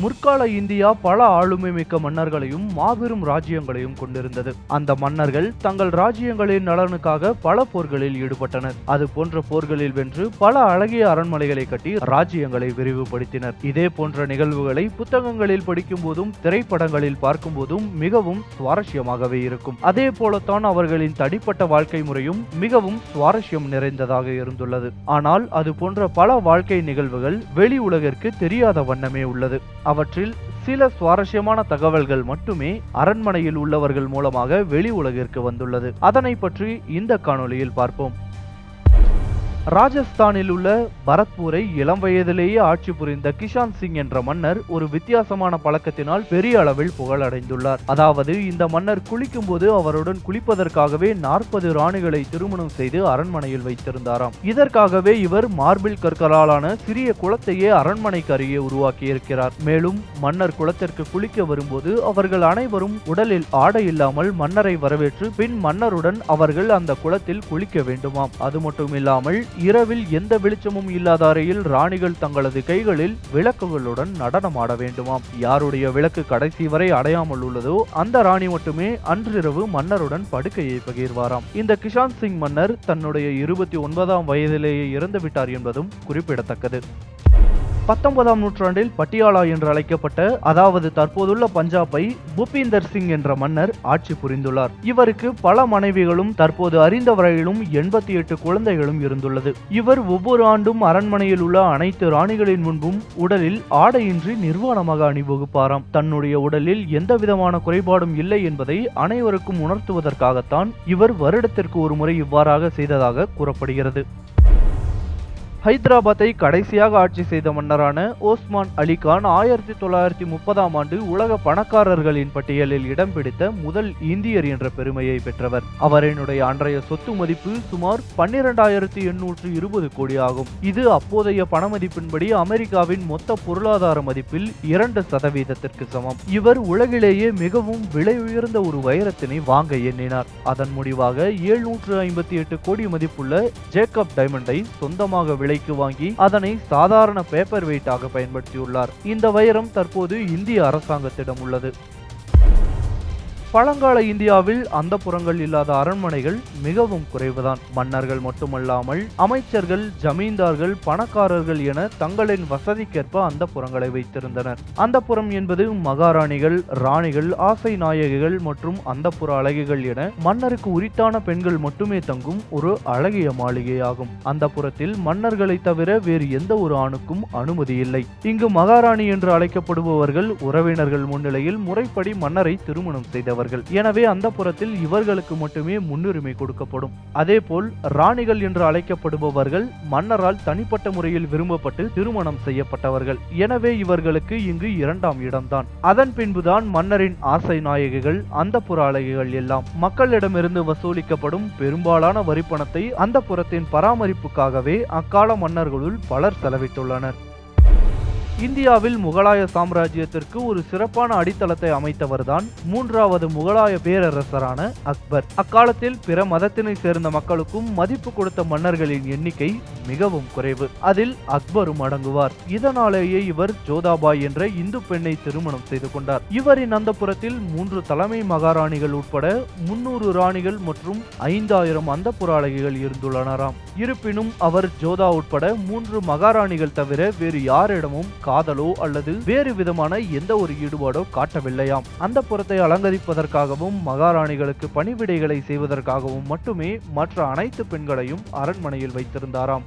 முற்கால India பல ஆளுமை மிக்க மன்னர்களையும் மாபெரும் ராஜ்யங்களையும் கொண்டிருந்தது. அந்த மன்னர்கள் தங்கள் ராஜ்யங்களின் நலனுக்காக பல போர்களில் ஈடுபட்டனர். அது போன்ற போர்களில் வென்று பல அழகிய அரண்மனைகளை கட்டி ராஜ்யங்களை விரிவுபடுத்தினர். இதே போன்ற நிகழ்வுகளை புத்தகங்களில் படிக்கும் போதும் திரைப்படங்களில் பார்க்கும் போதும் மிகவும் சுவாரஸ்யமாகவே இருக்கும். அதே போலத்தான் அவர்களின் தனிப்பட்ட வாழ்க்கை முறையும் மிகவும் சுவாரஸ்யம் நிறைந்ததாக இருந்துள்ளது. ஆனால் அது போன்ற பல வாழ்க்கை நிகழ்வுகள் வெளி உலகிற்கு தெரியாத வண்ணமே உள்ளது. அவற்றில் சில சுவாரஸ்யமான தகவல்கள் மட்டுமே அரண்மனையில் உள்ளவர்கள் மூலமாக வெளி உலகிற்கு வந்துள்ளது. அதனை பற்றி இந்த காணொலியில் பார்ப்போம். ராஜஸ்தானில் உள்ள பரத்பூரை இளம் வயதிலேயே ஆட்சி புரிந்த கிஷான் சிங் என்ற மன்னர் ஒரு வித்தியாசமான பழக்கத்தினால் பெரிய அளவில் புகழடைந்துள்ளார். அதாவது இந்த மன்னர் குளிக்கும் போது அவருடன் குளிப்பதற்காகவே நாற்பது ராணிகளை திருமணம் செய்து அரண்மனையில் வைத்திருந்தாராம். இதற்காகவே இவர் மார்பிள் கற்களாலான சிறிய குளத்தையே அரண்மனைக்கு அருகே உருவாக்கியிருக்கிறார். மேலும் மன்னர் குளத்திற்கு குளிக்க வரும்போது அவர்கள் அனைவரும் உடலில் ஆடை இல்லாமல் மன்னரை வரவேற்று பின் மன்னருடன் அவர்கள் அந்த குளத்தில் குளிக்க வேண்டுமாம். அது மட்டும் இல்லாமல் இரவில் எந்த வெளிச்சமும் இல்லாத அறையில் ராணிகள் தங்களது கைகளில் விளக்குகளுடன் நடனமாட வேண்டுமாம். யாருடைய விளக்கு கடைசி வரை அடையாமல் உள்ளதோ அந்த ராணி மட்டுமே அன்றிரவு மன்னருடன் படுக்கையை பகிர்வாராம். இந்த கிஷான் சிங் மன்னர் தன்னுடைய இருபத்தி ஒன்பதாம் வயதிலேயே இறந்து விட்டார் என்பதும் குறிப்பிடத்தக்கது. பத்தொன்பதாம் நூற்றாண்டில் பட்டியாலா என்று அழைக்கப்பட்ட அதாவது தற்போதுள்ள பஞ்சாபை பூபீந்தர் சிங் என்ற மன்னர் ஆட்சி புரிந்துள்ளார். இவருக்கு பல மனைவிகளும் தற்போது அறிந்த வரையிலும் எண்பத்தி எட்டு குழந்தைகளும் இருந்துள்ளது. இவர் ஒவ்வொரு ஆண்டும் அரண்மனையில் உள்ள அனைத்து ராணிகளின் முன்பும் உடலில் ஆடையின்றி நிர்வாணமாக அணிவகுப்பாராம். தன்னுடைய உடலில் எந்த விதமான குறைபாடும் இல்லை என்பதை அனைவருக்கும் உணர்த்துவதற்காகத்தான் இவர் வருடத்திற்கு ஒரு முறை இவ்வாறாக செய்ததாக கூறப்படுகிறது. ஹைதராபாத்தை கடைசியாக ஆட்சி செய்த மன்னரான ஓஸ்மான் அலி கான் ஆயிரத்தி தொள்ளாயிரத்தி முப்பதாம் ஆண்டு உலக பணக்காரர்களின் பட்டியலில் இடம் பிடித்த முதல் இந்தியர் என்ற பெருமையை பெற்றவர். அவரினுடைய அன்றைய சொத்து மதிப்பு சுமார் பன்னிரண்டாயிரத்தி எண்ணூற்று இருபது கோடி ஆகும். இது அப்போதைய பண மதிப்பின்படி அமெரிக்காவின் மொத்த பொருளாதார மதிப்பில் இரண்டு சதவீதத்திற்கு சமம். இவர் உலகிலேயே மிகவும் விலை உயர்ந்த ஒரு வைரத்தினை வாங்க எண்ணினார். அதன் முடிவாக ஏழ்நூற்று ஐம்பத்தி எட்டு கோடி மதிப்புள்ள ஜேக்கப் டைமண்டை சொந்தமாக விலை விலைக்கு வாங்கி அதனை சாதாரண பேப்பர் வெயிட்டாக பயன்படுத்தியுள்ளார். இந்த வைரம் தற்போது இந்திய அரசாங்கத்திடம் உள்ளது. பழங்கால இந்தியாவில் அந்த புறங்கள் இல்லாத அரண்மனைகள் மிகவும் குறைவுதான். மன்னர்கள் மட்டுமல்லாமல் அமைச்சர்கள் ஜமீன்தார்கள் பணக்காரர்கள் என தங்களின் வசதிக்கேற்ப அந்த புறங்களை வைத்திருந்தனர். அந்த புறம் என்பது மகாராணிகள் ராணிகள் ஆசை நாயகிகள் மற்றும் அந்த புற அழகிகள் என மன்னருக்கு உரித்தான பெண்கள் மட்டுமே தங்கும் ஒரு அழகிய மாளிகையாகும். அந்த புறத்தில் மன்னர்களை தவிர வேறு எந்த ஒரு ஆணுக்கும் அனுமதி இல்லை. இங்கு மகாராணி என்று அழைக்கப்படுபவர்கள் உறவினர்கள் முன்னிலையில் முறைப்படி மன்னரை திருமணம் சேர்ந்தவர்கள் எனவே அந்த புறத்தில் இவர்களுக்கு மட்டுமே முன்னுரிமை கொடுக்கப்படும். அதேபோல் ராணிகள் என்று அழைக்கப்படுபவர்கள் மன்னரால் தனிப்பட்ட முறையில் விரும்பப்பட்டு திருமணம் செய்யப்பட்டவர்கள். எனவே இவர்களுக்கு இங்கு இரண்டாம் இடம்தான். அதன் பின்புதான் மன்னரின் ஆசை நாயகிகள் அந்த புற அழகிகள் எல்லாம். மக்களிடமிருந்து வசூலிக்கப்படும் பெரும்பாலான வரிப்பணத்தை அந்த புறத்தின் பராமரிப்புக்காகவே அக்கால மன்னர்களுள் பலர் செலவிட்டுள்ளனர். இந்தியாவில் முகலாய சாம்ராஜ்யத்திற்கு ஒரு சிறப்பான அடித்தளத்தை அமைத்தவர்தான் மூன்றாவது முகலாய பேரரசரான அக்பர். அக்காலத்தில் பிற மதத்தினை சேர்ந்த மக்களுக்கும் மதிப்பு கொடுத்த மன்னர்களின் எண்ணிக்கை மிகவும் குறைவு. அதில் அக்பரும் அடங்குவார். இதனாலேயே இவர் ஜோதாபாய் என்ற இந்து பெண்ணை திருமணம் செய்து கொண்டார். இவரின் அந்தப்புறத்தில் மூன்று தலைமை மகாராணிகள் உட்பட முன்னூறு ராணிகள் மற்றும் ஐந்தாயிரம் அந்த அழகிகள் இருந்துள்ளனராம். இருப்பினும் அவர் ஜோதா உட்பட மூன்று மகாராணிகள் தவிர வேறு யாரிடமும் காதலோ அல்லது வேறு விதமான எந்த ஒரு ஈடுபாடோ காட்டவில்லையாம். அந்த புறத்தை அலங்கரிப்பதற்காகவும் மகாராணிகளுக்கு பணிவிடைகளை செய்வதற்காகவும் மட்டுமே மற்ற அனைத்து பெண்களையும் அரண்மனையில் வைத்திருந்தாராம்.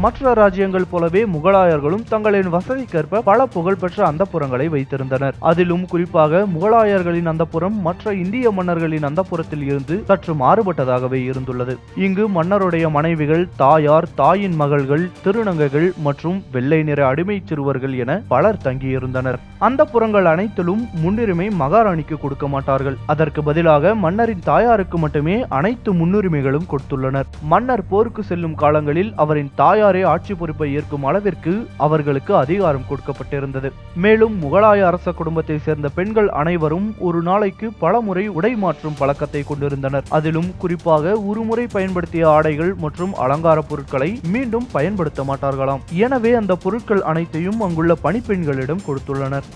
மற்ற ராஜ்யங்கள் போலவே முகலாயர்களும் தங்களின் வசதிக்கேற்ப பல புகழ்பெற்ற அந்தப்புறங்களை வைத்திருந்தனர். அதிலும் குறிப்பாக முகலாயர்களின் அந்தப்புறம் மற்ற இந்திய மன்னர்களின் அந்தப்புறத்தில் இருந்து சற்று மாறுபட்டதாகவே இருந்துள்ளது. இங்கு மன்னருடைய மனைவிகள் தாயார் தாயின் மகள்கள் திருநங்கைகள் மற்றும் வெள்ளை நிற அடிமை சிறுவர்கள் என பலர் தங்கியிருந்தனர். அந்த புறங்கள் அனைத்திலும் முன்னுரிமை மகாராணிக்கு கொடுக்க மாட்டார்கள். அதற்கு பதிலாக மன்னரின் தாயாருக்கு மட்டுமே அனைத்து முன்னுரிமைகளும் கொடுத்துள்ளனர். மன்னர் போருக்கு செல்லும் காலங்களில் அவரின் தாயார் முகலாயாரே ஆட்சி பொறுப்பை ஏற்கும் அளவிற்கு அவர்களுக்கு அதிகாரம் கொடுக்கப்பட்டிருந்தது. மேலும் முகலாய அரச குடும்பத்தை சேர்ந்த பெண்கள் அனைவரும் ஒரு நாளைக்கு பல முறை உடை மாற்றும் பழக்கத்தை கொண்டிருந்தனர். அதிலும் குறிப்பாக ஒருமுறை பயன்படுத்திய ஆடைகள் மற்றும் அலங்கார பொருட்களை மீண்டும் பயன்படுத்த மாட்டார்களாம். எனவே அந்த பொருட்கள் அனைத்தையும் அங்குள்ள பணிப்பெண்களிடம் கொடுத்துள்ளனர்.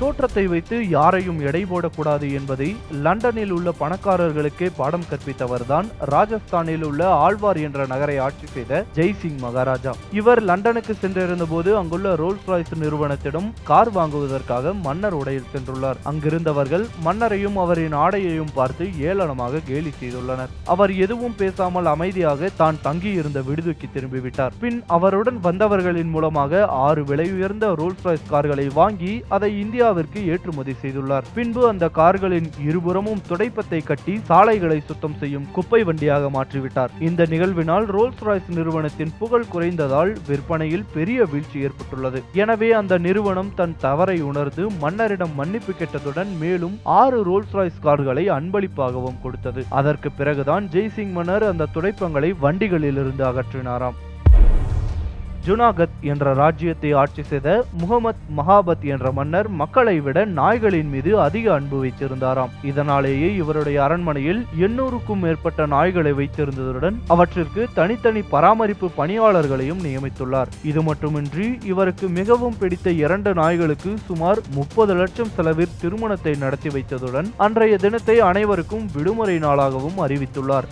தோற்றத்தை வைத்து யாரையும் எடை போடக்கூடாது என்பதை லண்டனில் உள்ள பணக்காரர்களுக்கே பாடம் கற்பித்தவர்தான் ராஜஸ்தானில் உள்ள ஆழ்வார் என்ற நகரை ஆட்சி செய்த ஜெய்சிங் மகாராஜா. இவர் லண்டனுக்கு சென்றிருந்த போது அங்குள்ள ரோல்ஸ் ராய்ஸ் நிறுவனத்திடம் கார் வாங்குவதற்காக மன்னர் உடையில் சென்றுள்ளார். அங்கிருந்தவர்கள் மன்னரையும் அவரின் ஆடையையும் பார்த்து ஏளனமாக கேலி செய்துள்ளனர். அவர் எதுவும் பேசாமல் அமைதியாக தான் தங்கியிருந்த விடுதிக்கு திரும்பிவிட்டார். பின் அவருடன் வந்தவர்களின் மூலமாக ஆறு விலை உயர்ந்த ரோல்ஸ் ராய்ஸ் கார்களை வாங்கி அதை இந்தியாவிற்கு ஏற்றுமதி செய்துள்ளார். பின்பு அந்த கார்களின் இருபுறமும் துடைப்பத்தை கட்டி சாலைகளை சுத்தம் செய்யும் குப்பை வண்டியாக மாற்றிவிட்டார். இந்த நிகழ்வினால் ரோல்ஸ் ராய்ஸ் நிறுவனத்தின் புகழ் குறைந்ததால் விற்பனையில் பெரிய வீழ்ச்சி ஏற்பட்டுள்ளது. எனவே அந்த நிறுவனம் தன் தவறை உணர்ந்து மன்னரிடம் மன்னிப்பு கேட்டதுடன் மேலும் ஆறு ரோல்ஸ் ராய்ஸ் கார்களை அன்பளிப்பாகவும் கொடுத்தது. அதற்கு பிறகுதான் ஜெய்சிங் மன்னர் அந்த துடைப்பங்களை வண்டிகளிலிருந்து அகற்றினாராம். ஜுனாகத் என்ற ராஜ்யத்தை ஆட்சி செய்த முகமது மகாபத் என்ற மன்னர் மக்களை விட நாய்களின் மீது அதிக அன்பு வைத்திருந்தாராம். இதனாலேயே இவருடைய அரண்மனையில் எண்ணூறுக்கும் மேற்பட்ட நாய்களை வைத்திருந்ததுடன் அவற்றிற்கு தனித்தனி பராமரிப்பு பணியாளர்களையும் நியமித்துள்ளார். இது மட்டுமின்றி இவருக்கு மிகவும் பிடித்த இரண்டு நாய்களுக்கு சுமார் முப்பது லட்சம் செலவில் திருமணத்தை நடத்தி வைத்ததுடன் அன்றைய தினத்தை அனைவருக்கும் விடுமுறை நாளாகவும் அறிவித்துள்ளார்.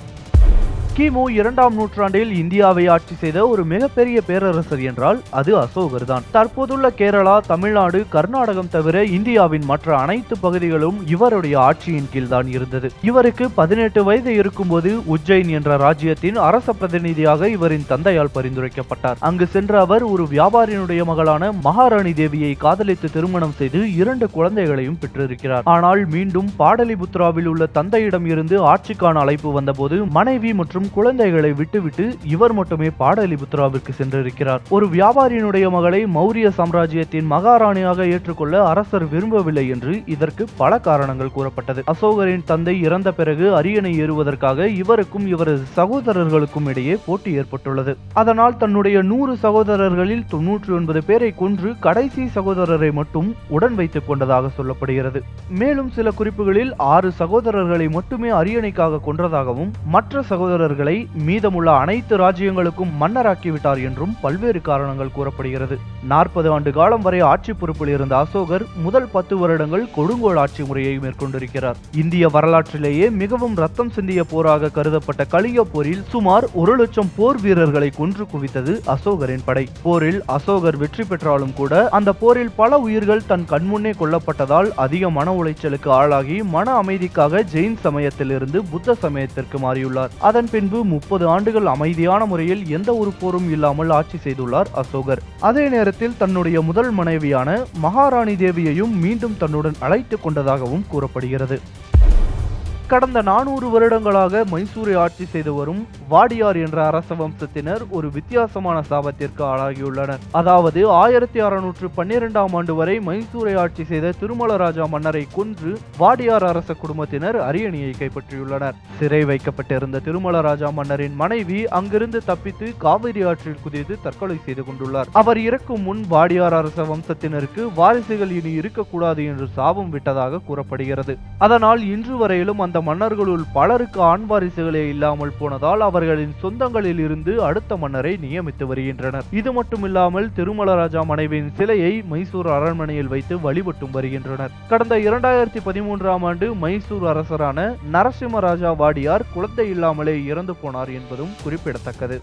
கிமு இரண்டாம் நூற்றாண்டில் இந்தியாவை ஆட்சி செய்த ஒரு மிகப்பெரிய பேரரசர் என்றால் அது அசோகர் தான். தற்போதுள்ள கேரளா தமிழ்நாடு கர்நாடகம் தவிர இந்தியாவின் மற்ற அனைத்து பகுதிகளும் இவருடைய ஆட்சியின் கீழ் தான் இருந்தது. இவருக்கு பதினெட்டு வயது இருக்கும்போது உஜ்ஜைன் என்ற ராஜ்யத்தின் அரச பிரதிநிதியாக இவரின் தந்தையால் பரிந்துரைக்கப்பட்டார். அங்கு சென்ற அவர் ஒரு வியாபாரியினுடைய மகளான மகாராணி தேவியை காதலித்து திருமணம் செய்து இரண்டு குழந்தைகளையும் பெற்றிருக்கிறார். ஆனால் மீண்டும் பாடலிபுத்ராவில் உள்ள தந்தையிடம் இருந்து ஆட்சிக்கான அழைப்பு வந்தபோது மனைவி மற்றும் மற்றும் குழந்தைகளை விட்டுவிட்டு இவர் மட்டுமே பாடலிபுத்ராவிற்கு சென்றிருக்கிறார். ஒரு வியாபாரியினுடைய மகளை மௌரிய சாம்ராஜ்யத்தின் மகாராணியாக ஏற்றுக்கொள்ள அரசர் விரும்பவில்லை என்று இதற்கு பல காரணங்கள் கூறப்பட்டது. அசோகரின் தந்தை இறந்த பிறகு அரியணை ஏறுவதற்காக இவருக்கும் இவரது சகோதரர்களுக்கும் இடையே போட்டி ஏற்பட்டுள்ளது. அதனால் தன்னுடைய நூறு சகோதரர்களில் தொன்னூற்றி ஒன்பது பேரை கொன்று கடைசி சகோதரரை மட்டும் உடன் வைத்துக் கொண்டதாக சொல்லப்படுகிறது. மேலும் சில குறிப்புகளில் ஆறு சகோதரர்களை மட்டுமே அரியணைக்காக கொன்றதாகவும் மற்ற சகோதரர்கள் மீதமுள்ள அனைத்து ராஜ்யங்களுக்கும் மன்னராக்கிவிட்டார் என்றும் பல்வேறு காரணங்கள் கூறப்படுகிறது. நாற்பது ஆண்டு காலம் வரை ஆட்சி பொறுப்பில் இருந்த அசோகர் முதல் பத்து வருடங்கள் கொடுங்கோல் ஆட்சி முறையை மேற்கொண்டிருக்கிறார். இந்திய வரலாற்றிலேயே மிகவும் ரத்தம் சிந்திய போராக கருதப்பட்ட கலிங்க போரில் சுமார் ஒரு லட்சம் போர் வீரர்களை கொன்று குவித்தது அசோகரின் படை. போரில் அசோகர் வெற்றி பெற்றாலும் கூட அந்த போரில் பல உயிர்கள் தன் கண்முன்னே கொல்லப்பட்டதால் அதிக மன உளைச்சலுக்கு ஆளாகி மன அமைதிக்காக ஜெயின் சமயத்திலிருந்து புத்த சமயத்திற்கு மாறியுள்ளார். அதன் பின்பு முப்பது ஆண்டுகள் அமைதியான முறையில் எந்த ஒரு போரும் இல்லாமல் ஆட்சி செய்துள்ளார் அசோகர். அதே நேரத்தில் தன்னுடைய முதல் மனைவியான மகாராணி தேவியையும் மீண்டும் தன்னுடன் அழைத்துக் கொண்டதாகவும் கூறப்படுகிறது. கடந்த நானூறு வருடங்களாக மைசூரை ஆட்சி செய்து வரும் வாடியார் என்ற அரச வம்சத்தினர் ஒரு வித்தியாசமான சாபத்திற்கு ஆளாகியுள்ளனர். அதாவது ஆயிரத்தி அறுநூற்று பன்னிரெண்டாம் ஆண்டு வரை மைசூரை ஆட்சி செய்த திருமலராஜா மன்னரை கொன்று வாடியார் அரச குடும்பத்தினர் அரியணையை கைப்பற்றியுள்ளனர். சிறை வைக்கப்பட்டிருந்த திருமலராஜா மன்னரின் மனைவி அங்கிருந்து தப்பித்து காவிரி ஆற்றில் குதித்து தற்கொலை செய்து கொண்டுள்ளார். அவர் இறக்கும் முன் வாடியார் அரச வம்சத்தினருக்கு வாரிசுகள் இனி இருக்கக்கூடாது என்று சாபம் விட்டதாக கூறப்படுகிறது. அதனால் இன்று வரையிலும் அந்த மன்னர்களுள் பலருக்கு ஆண் வாரிசுகளே இல்லாமல் போனதால் அவர்களின் சொந்தங்களில் இருந்து அடுத்த மன்னரை நியமித்து வருகின்றனர். இது மட்டுமில்லாமல் திருமலராஜா மனைவியின் சிலையை மைசூர் அரண்மனையில் வைத்து வழிபட்டும் வருகின்றனர். கடந்த இரண்டாயிரத்தி பதிமூன்றாம் ஆண்டு மைசூர் அரசரான நரசிம்மராஜா வாடியார் குழந்தை இல்லாமலே இறந்து போனார் என்பதும் குறிப்பிடத்தக்கது.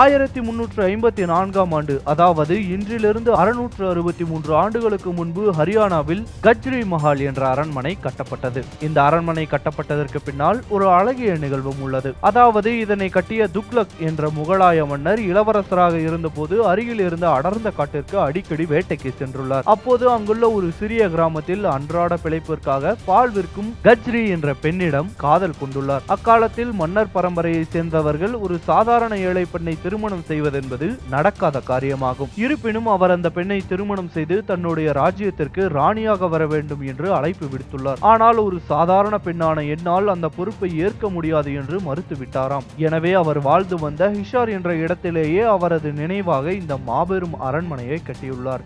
ஆயிரத்தி முன்னூற்று ஐம்பத்தி நான்காம் ஆண்டு அதாவது இன்றிலிருந்து அறுநூற்று அறுபத்தி மூன்று ஆண்டுகளுக்கு முன்பு ஹரியானாவில் கஜ்ரி மஹால் என்ற அரண்மனை கட்டப்பட்டது. இந்த அரண்மனை கட்டப்பட்டதற்கு பின்னால் ஒரு அழகிய நிகழ்வும் உள்ளது. அதாவது இதனை கட்டிய துக்லக் என்ற முகலாய மன்னர் இளவரசராக இருந்தபோது அருகில் இருந்த அடர்ந்த காட்டிற்கு அடிக்கடி வேட்டைக்கு சென்றுள்ளார். அப்போது அங்குள்ள ஒரு சிறிய கிராமத்தில் அன்றாட பிழைப்பிற்காக பால் விற்கும் கஜ்ரி என்ற பெண்ணிடம் காதல் கொண்டுள்ளார். அக்காலத்தில் மன்னர் பரம்பரையை சேர்ந்தவர்கள் ஒரு சாதாரண ஏழை பெண்ணை திருமணம் செய்வதென்பது நடக்காத காரியமாகும். இருப்பினும் அவர் அந்த பெண்ணை திருமணம் செய்து தன்னுடைய ராஜ்யத்திற்கு ராணியாக வர வேண்டும் என்று அழைப்பு விடுத்துள்ளார். ஆனால் ஒரு சாதாரண பெண்ணான என்னால் அந்த பொறுப்பை ஏற்க முடியாது என்று மறுத்துவிட்டாராம். எனவே அவர் வாழ்ந்து வந்த ஹிஷார் என்ற இடத்திலேயே அவரது நினைவாக இந்த மாபெரும் அரண்மனையை கட்டியுள்ளார்.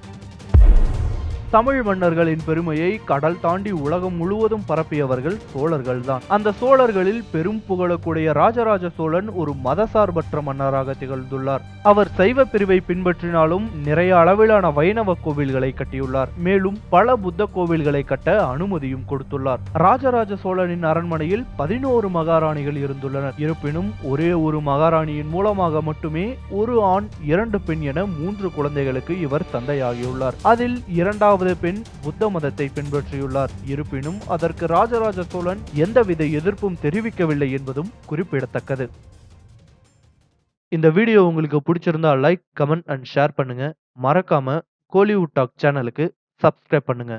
தமிழ் மன்னர்களின் பெருமையை கடல் தாண்டி உலகம் முழுவதும் பரப்பியவர்கள் சோழர்கள் தான் அந்த சோழர்களில் பெரும் புகழக்கூடிய ராஜராஜ சோழன் ஒரு மதசார்பற்ற மன்னராக திகழ்ந்துள்ளார். அவர் சைவ பிரிவை பின்பற்றினாலும் நிறைய அளவிலான வைணவ கோவில்களை கட்டியுள்ளார். மேலும் பல புத்த கோவில்களை கட்ட அனுமதியும் கொடுத்துள்ளார். ராஜராஜ சோழனின் அரண்மனையில் பதினோரு மகாராணிகள் இருந்துள்ளனர். இருப்பினும் ஒரே ஒரு மகாராணியின் மூலமாக மட்டுமே ஒரு ஆண் இரண்டு பெண் என மூன்று குழந்தைகளுக்கு இவர் தந்தையாகியுள்ளார். அதில் இரண்டாவது இரண்டாவது பெண் புத்த மதத்தை பின்பற்றியுள்ளார். இருப்பினும் அதற்கு ராஜராஜ சோழன் எந்தவித எதிர்ப்பும் தெரிவிக்கவில்லை என்பதும் குறிப்பிடத்தக்கது. இந்த வீடியோ உங்களுக்கு பிடிச்சிருந்தா லைக் கமெண்ட் அண்ட் ஷேர் பண்ணுங்க. மறக்காம கோலிவுட் டாக் சேனலுக்கு சப்ஸ்கிரைப் பண்ணுங்க.